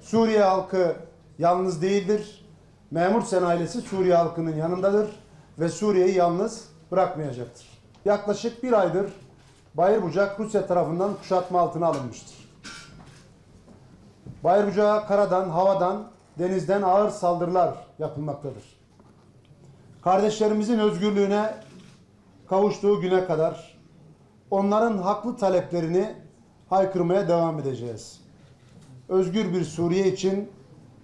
Suriye halkı yalnız değildir. Memur Sen ailesi Suriye halkının yanındadır ve Suriye'yi yalnız bırakmayacaktır. Yaklaşık bir aydır Bayırbucak Rusya tarafından kuşatma altına alınmıştır. Bayırbucak'a karadan, havadan, denizden ağır saldırılar yapılmaktadır. Kardeşlerimizin özgürlüğüne kavuştuğu güne kadar onların haklı taleplerini haykırmaya devam edeceğiz özgür bir Suriye için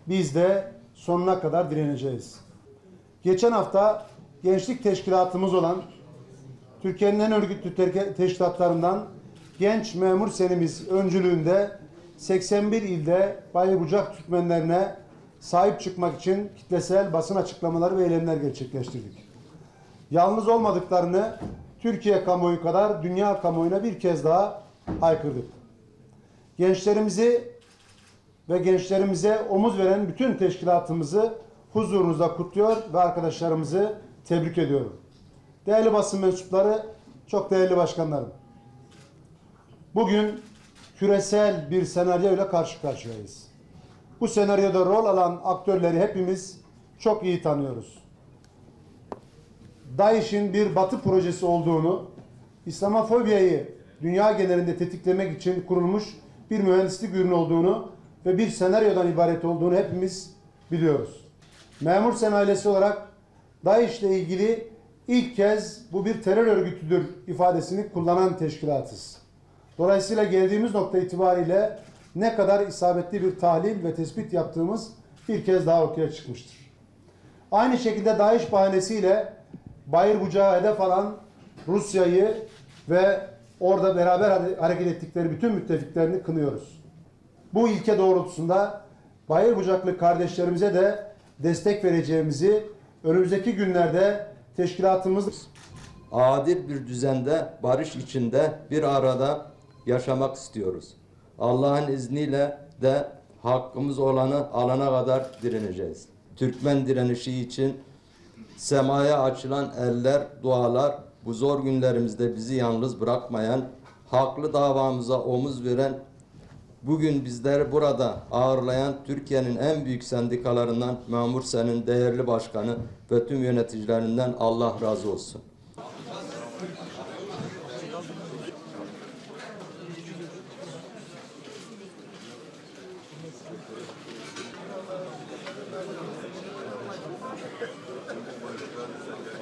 biz de sonuna kadar direneceğiz. Geçen hafta gençlik teşkilatımız olan Türkiye'nin en örgütlü te- teşkilatlarından Genç Memur Senimiz öncülüğünde 81 ilde Bayburcak Türkmenlerine sahip çıkmak için kitlesel basın açıklamaları ve eylemler gerçekleştirdik. Yalnız olmadıklarını Türkiye kamuoyu kadar dünya kamuoyuna bir kez daha haykırdık. Gençlerimizi ve gençlerimize omuz veren bütün teşkilatımızı huzurunuzda kutluyor ve arkadaşlarımızı tebrik ediyorum. Değerli basın mensupları, çok değerli başkanlarım. Bugün küresel bir senaryo ile karşı karşıyayız. Bu senaryoda rol alan aktörleri hepimiz çok iyi tanıyoruz. DAEŞ'in bir batı projesi olduğunu, İslamofobiyeyi dünya genelinde tetiklemek için kurulmuş bir mühendislik ürünü olduğunu ve bir senaryodan ibaret olduğunu hepimiz biliyoruz. Memur Sen ailesi olarak DAEŞ ile ilgili ilk kez bu bir terör örgütüdür ifadesini kullanan teşkilatız. Dolayısıyla geldiğimiz nokta itibariyle ne kadar isabetli bir tahlil ve tespit yaptığımız bir kez daha ortaya çıkmıştır. Aynı şekilde DAEŞ bahanesiyle Bayır Bucağı hedef alan Rusya'yı ve orada beraber hare- hareket ettikleri bütün müttefiklerini kınıyoruz. Bu ilke doğrultusunda Bayır Bucaklı kardeşlerimize de destek vereceğimizi önümüzdeki günlerde teşkilatımız adil bir düzende, barış içinde bir arada yaşamak istiyoruz. Allah'ın izniyle de hakkımız olanı alana kadar direneceğiz. Türkmen direnişi için semaya açılan eller, dualar, bu zor günlerimizde bizi yalnız bırakmayan, haklı davamıza omuz veren, bugün bizleri burada ağırlayan Türkiye'nin en büyük sendikalarından Memur Sen'in değerli başkanı ve tüm yöneticilerinden Allah razı olsun. Thank you.